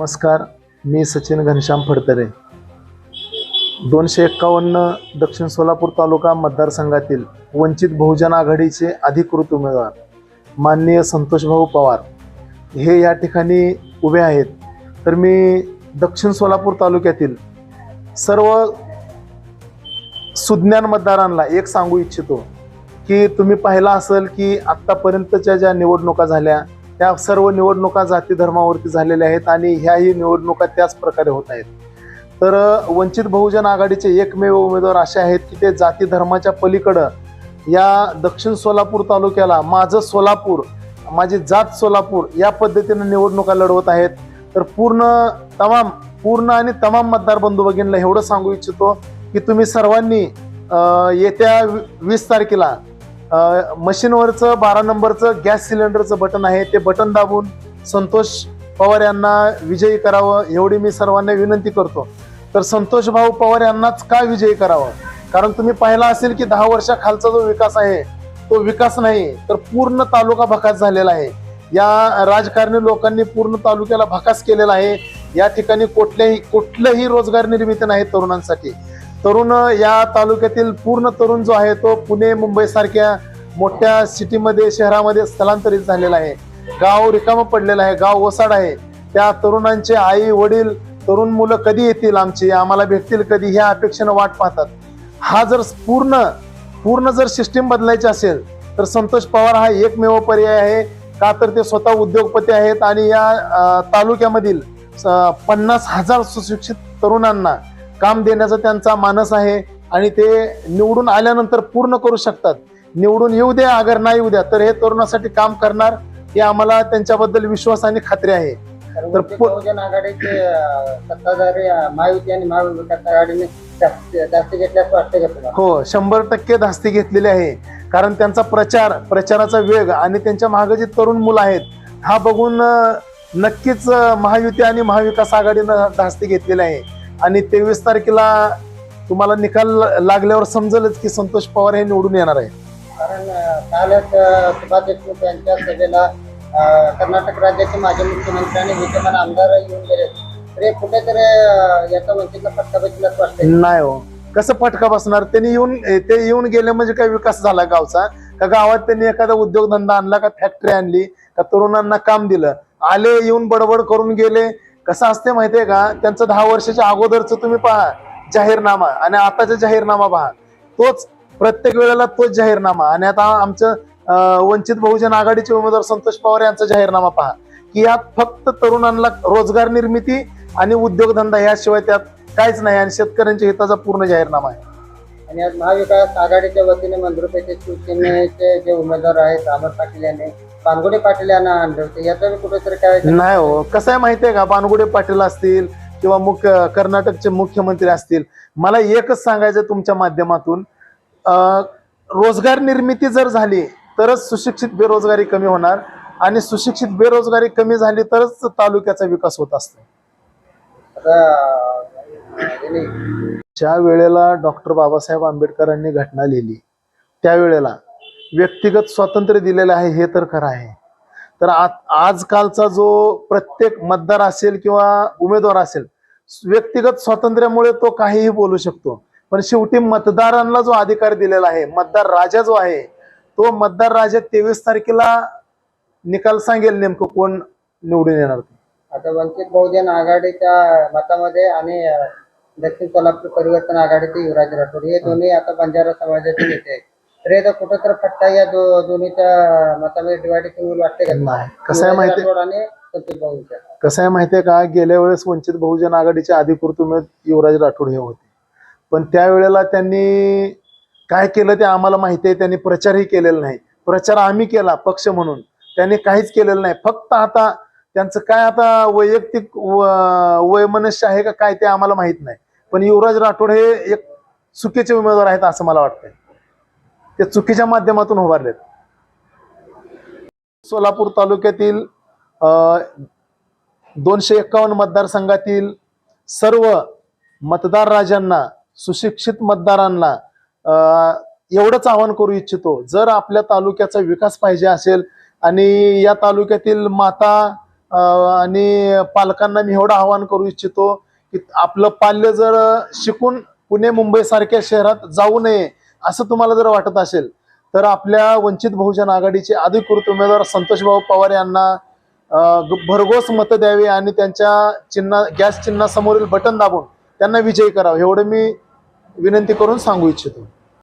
नमस्कार मी सचिन घनश्याम फडतरे. दोनशे एक्कावन्न दक्षिण सोलापूर तालुका मतदारसंघातील वंचित बहुजन आघाडीचे अधिकृत उमेदवार माननीय संतोषभाऊ पवार हे या ठिकाणी उभे आहेत. तर मी दक्षिण सोलापूर तालुक्यातील सर्व सुज्ञान मतदारांना एक सांगू इच्छितो की तुम्ही पाहिला असेल की आत्तापर्यंतच्या ज्या निवडणुका झाल्या त्या सर्व निवडणुका जाती धर्मावरती झालेल्या आहेत आणि ह्याही निवडणुका त्याच प्रकारे होत आहेत. तर वंचित बहुजन आघाडीचे एकमेव उमेदवार असे आहेत की ते जाती धर्माच्या पलीकडं या दक्षिण सोलापूर तालुक्याला माझं सोलापूर माझी जात सोलापूर या पद्धतीनं निवडणुका लढवत आहेत. तर पूर्ण तमाम पूर्ण आणि तमाम मतदार बंधू भगिनीला एवढं सांगू इच्छितो की तुम्ही सर्वांनी येत्या वीस तारखेला मशीनवरचं बारा नंबरचं गॅस सिलेंडरचं बटन आहे. ते बटन दाबून संतोष पवार यांना विजयी करावं एवढी मी सर्वांना विनंती करतो. तर संतोष भाऊ पवार यांनाच का विजयी करावं? कारण तुम्ही पाहिला असेल की दहा वर्षाखालचा जो विकास आहे तो विकास नाही तर पूर्ण तालुका भकास झालेला आहे. या राजकारणी लोकांनी पूर्ण तालुक्याला भकास केलेला आहे. या ठिकाणी कुठल्याही कुठलंही रोजगार निर्मिती नाही तरुणांसाठी. तरुण या तालुक्यातील पूर्ण तरुण जो आहे तो पुणे मुंबई सारख्या मोठ्या सिटीमध्ये शहरामध्ये स्थलांतरित झालेला आहे. गाव रिकामं पडलेलं आहे गाव ओसाड आहे. त्या तरुणांचे आई वडील तरुण मुलं कधी येतील आमची? आम्हाला भेटतील कधी? ह्या अपेक्षेनं वाट पाहतात. हा जर पूर्ण पूर्ण जर सिस्टीम बदलायची असेल तर संतोष पवार हा एकमेव पर्याय आहे. का तर ते स्वतः उद्योगपती आहेत आणि या तालुक्यामधील स- पन्नास हजार सुशिक्षित तरुणांना काम देण्याचा त्यांचा मानस आहे आणि ते निवडून आल्यानंतर पूर्ण करू शकतात. निवडून येऊ द्या अगर नाही येऊ द्या तर हे तरुणासाठी काम करणार हे आम्हाला त्यांच्याबद्दल विश्वास आणि खात्री आहे. तर बहुजन आघाडीचे सत्ताधारी महायुती आणि महाविकास आघाडीने घेतल्यास वाटते हो शंभर टक्के धास्ती घेतलेली आहे. कारण त्यांचा प्रचार प्रचाराचा वेग आणि त्यांच्या मागे जे तरुण मुलं आहेत हा बघून नक्कीच महायुती आणि महाविकास आघाडीनं धास्ती घेतलेली आहे. आणि तेवीस तारखेला तुम्हाला निकाल लागल्यावर समजेलच की संतोष पवार हे निवडून येणार आहे. कारण कालच सुभाष देशमुख यांच्या सभेला कर्नाटक राज्याचे माजी मुख्यमंत्री आणि विद्यमान आमदार येऊन गेले. तर हे कुठेतरी याचा वंचितला फटका वाटते नाही हो. कसं फटका बसणार? त्यांनी येऊन ते येऊन गेले म्हणजे काय विकास झाला गावचा? का गावात त्यांनी एखादा उद्योगधंदा आणला का फॅक्टरी आणली का तरुणांना काम दिलं? आले येऊन बडबड करून गेले कसं असते माहितीये का? त्यांचं दहा वर्षाच्या अगोदरचं तुम्ही पहा जाहीरनामा आणि आताचा जाहीरनामा पहा. तोच प्रत्येक वेळेला तोच जाहीरनामा. आणि आता आमचं वंचित बहुजन आघाडीचे उमेदवार संतोष पवार यांचा जाहीरनामा पहा. की यात फक्त तरुणांना रोजगार निर्मिती आणि उद्योगधंदा याशिवाय त्यात काहीच नाही आणि शेतकऱ्यांच्या हिताचा पूर्ण जाहीरनामा आहे. आणि आज महाविकास आघाडीच्या वतीने मंद्रुप शिवसेनेचे जे उमेदवार आहेत अमर पाटील यांनी पानगुडे पाटील यांना आणले होते. याचा कुठेतरी काय नाही हो. कसं आहे माहितीये का? बानगुडे पाटील असतील किंवा मुख्य कर्नाटकचे मुख्यमंत्री असतील मला एकच सांगायचं तुमच्या माध्यमातून. रोजगार निर्मिती जर झाली तरच सुशिक्षित बेरोजगारी कमी होणार आणि सुशिक्षित बेरोजगारी कमी झाली तरच तालुक्याचा विकास होत असतो. ज्या वेळेला डॉक्टर बाबासाहेब आंबेडकरांनी घटना लिहिली त्यावेळेला व्यक्तिगत स्वातंत्र्य दिलेलं आहे हे तर खरं आहे. तर आजकालचा जो प्रत्येक मतदार असेल किंवा उमेदवार असेल व्यक्तिगत स्वातंत्र्यामुळे तो काहीही बोलू शकतो. पण शेवटी मतदारांना जो अधिकार दिलेला आहे मतदार राजा जो आहे तो मतदार राजा तेवीस तारखेला निकाल सांगेल नेमकं कोण निवडून येणार. आता वंचित बहुजन आघाडीच्या मतामध्ये आणि दक्षिण सोलापूर परिवर्तन आघाडीचे युवराज राठोड हे दोन्ही आता बंजारा समाजाचे नेते आहेत. तर याचा कुठेतरी फटका या दो- दोन्हीच्या मतामध्ये डिवायडेशन होईल वाटते का? नाही. कसं आहे माहिती राठोड आणि संतोष भाऊंच्या कसं आहे माहितीये का? गेल्या वेळेस वंचित बहुजन आघाडीचे अधिकृत उमेदवार युवराज राठोड हे होते. पण त्यावेळेला त्यांनी काय केलं ते आम्हाला माहिती आहे. त्यांनी प्रचारही केलेला नाही. प्रचार आम्ही केला पक्ष म्हणून. त्यांनी काहीच केलेलं नाही. फक्त आता त्यांचं काय आता वैयक्तिक व- वैमनस्य आहे का काय ते आम्हाला माहीत नाही. पण युवराज राठोड हे एक चुकीचे उमेदवार आहेत असं मला वाटतंय. ते चुकीच्या माध्यमातून उभारलेत. सोलापूर तालुक्यातील दोनशे एक्कावन्न मतदारसंघातील सर्व मतदार राजांना सुशिक्षित मतदारांना एवढंच आवाहन करू इच्छितो जर आपल्या तालुक्याचा विकास पाहिजे असेल आणि या तालुक्यातील माता आणि पालकांना मी एवढं आवाहन करू इच्छितो की आपलं पाल्य जर शिकून पुणे मुंबई सारख्या शहरात जाऊ नये असं तुम्हाला जर वाटत असेल तर आपल्या वंचित बहुजन आघाडीचे अधिकृत उमेदवार संतोषभाऊ पवार यांना भरघोस मतं द्यावी आणि त्यांच्या चिन्हा गॅस चिन्हासमोरील बटन दाबून त्यांना विजयी करावं एवढं मी विनंती करून सांगू इच्छितो.